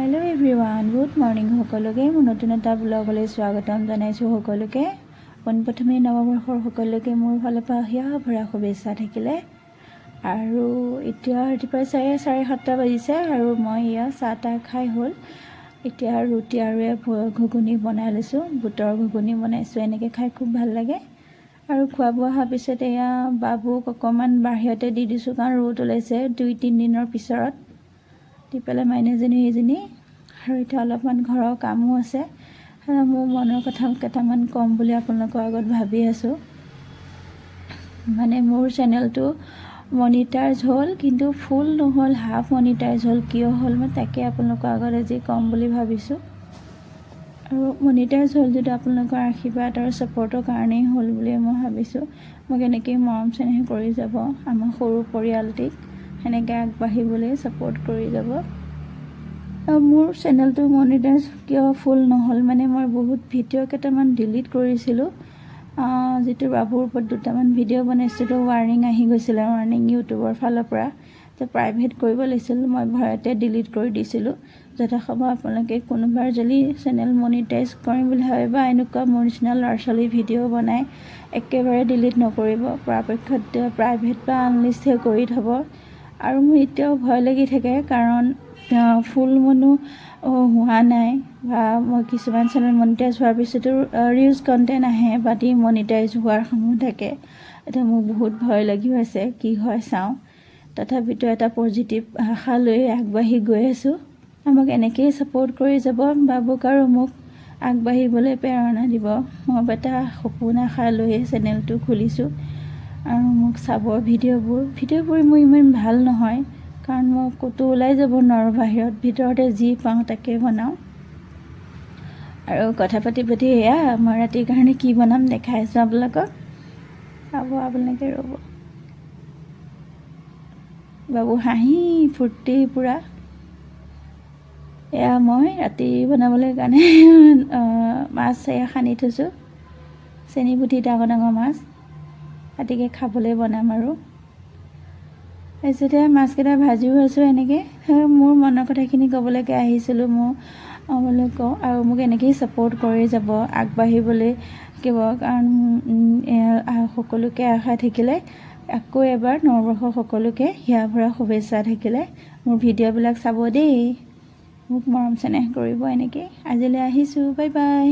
Hello everyone good morning সকলোকে। মোৰ নতুন এটা ব্লগলৈ স্বাগতম জনাইছোঁ সকলোকে। পোনপ্ৰথমে নৱবৰ্ষৰ সকলোকে মোৰ ফালৰ পৰা হিয়া ভৰা শুভেচ্ছা থাকিলে। আৰু এতিয়া ৰাতিপুৱা চাৰে চাৰে সাতটা বাজিছে আৰু মই এয়া চাহ তাহ খাই হ'ল। এতিয়া ৰুটি আৰু ঘুগুনি বনাই লৈছোঁ। বুটৰ ঘুগুনি বনাইছোঁ এনেকৈ খাই খুব ভাল লাগে। আৰু খোৱা বোৱা হোৱাৰ পিছত এয়া বাবুক অকণমান বাহিৰতে দি দিছোঁ কাৰণ ৰ'দ ওলাইছে দুই তিনিদিনৰ পিছত। দি পেলাই মাইনাজনী এইজনী আৰু এতিয়া অলপমান ঘৰৰ কামো আছে। মোৰ মনৰ কথা কেইটামান ক'ম বুলি আপোনালোকৰ আগত ভাবি আছোঁ। মানে মোৰ চেনেলটো মনিটাইজ হ'ল কিন্তু ফুল নহ'ল হাফ মনিটাইজ হ'ল কিয় হ'ল মই তাকে আপোনালোকৰ আগত আজি ক'ম বুলি ভাবিছোঁ। আৰু মনিটাইজ হ'ল যদি আপোনালোকৰ আশীৰ্বাদ আৰু ছাপৰ্টৰ কাৰণেই হ'ল বুলি মই ভাবিছোঁ। মোক এনেকৈয়ে মৰম চেনেহ কৰি যাব আমাৰ সৰু পৰিয়ালটিক সেনেকৈ আগবাঢ়িবলৈ ছাপোৰ্ট কৰি যাব। মোৰ চেনেলটো মনিটাইজ কিয় ফুল নহ'ল মানে মই বহুত ভিডিঅ' কেইটামান ডিলিট কৰিছিলোঁ। যিটো বাবুৰ ওপৰত দুটামান ভিডিঅ' বনাইছিলোঁ ৱাৰ্ণিং আহি গৈছিলে ৱাৰ্ণিং ইউটিউবৰ ফালৰ পৰা। যে প্ৰাইভেট কৰিব লাগিছিল মই ভয়তে ডিলিট কৰি দিছিলোঁ। যথাসময় আপোনালোকে কোনোবাৰ যদি চেনেল মনিটাইজ কৰিম বুলি ভাবে বা এনেকুৱা মোৰ নিচিনা ল'ৰা ছোৱালী ভিডিঅ' বনাই একেবাৰে ডিলিট নকৰিব পৰাপক্ষত প্ৰাইভেট বা আনলিষ্টহে কৰি থ'ব। আৰু মোৰ এতিয়াও ভয় লাগি থাকে কাৰণ ফুল মনো হোৱা নাই বা মই কিছুমান চেনেল মনিটাইজ হোৱাৰ পিছতো ৰিউজ কণ্টেণ্ট আহে বা ডিমনিটাইজ হোৱাৰ সমূহ থাকে। এতিয়া মোৰ বহুত ভয় লাগি আছে কি হয় চাওঁ। তথাপিতো এটা পজিটিভ আশা লৈ আগবাঢ়ি গৈ আছোঁ। আমাক এনেকৈয়ে ছাপোৰ্ট কৰি যাব বাবুক আৰু মোক আগবাঢ়িবলৈ প্ৰেৰণা দিব। মই এটা সপোন আশা লৈয়ে চেনেলটো খুলিছোঁ। আৰু মোক চাব ভিডিঅ'বোৰ ভিডিঅ'বোৰ মোৰ ইমান ভাল নহয়। কাৰণ মই ক'তো ওলাই যাব নোৱাৰোঁ বাহিৰত ভিতৰতে যি পাওঁ তাকে বনাওঁ। আৰু কথা পাতি পাতি এয়া মই ৰাতিৰ কাৰণে কি বনাম দেখাই আছোঁ আপোনালোকক। চাব আপোনালোকে ৰ'ব। বাবু হাঁহি ফূৰ্তি পূৰা। এয়া মই ৰাতি বনাবলৈ কাৰণে মাছ এয়া সানি থৈছোঁ। চেনি পুঠি ডাঙৰ ডাঙৰ মাছ। ৰাতিকৈ খাবলৈ বনাম আৰু। তাৰপিছতে মাছকেইটা ভাজিও আছোঁ এনেকৈ। মোৰ মনৰ কথাখিনি ক'বলৈকে আহিছিলোঁ মোৰ বোলে কওঁ আৰু মোক এনেকৈয়ে ছাপোৰ্ট কৰি যাব আগবাঢ়িবলৈ শিকিব কাৰণ সকলোকে আশা থাকিলে আকৌ এবাৰ নৱবৰ্ষ সকলোকে হিয়া ভৰা শুভেচ্ছা থাকিলে মোৰ ভিডিঅ'বিলাক চাব দেই। মোক মৰম চেনেহ কৰিব এনেকৈ। আজিলৈ আহিছোঁ বাই বাই।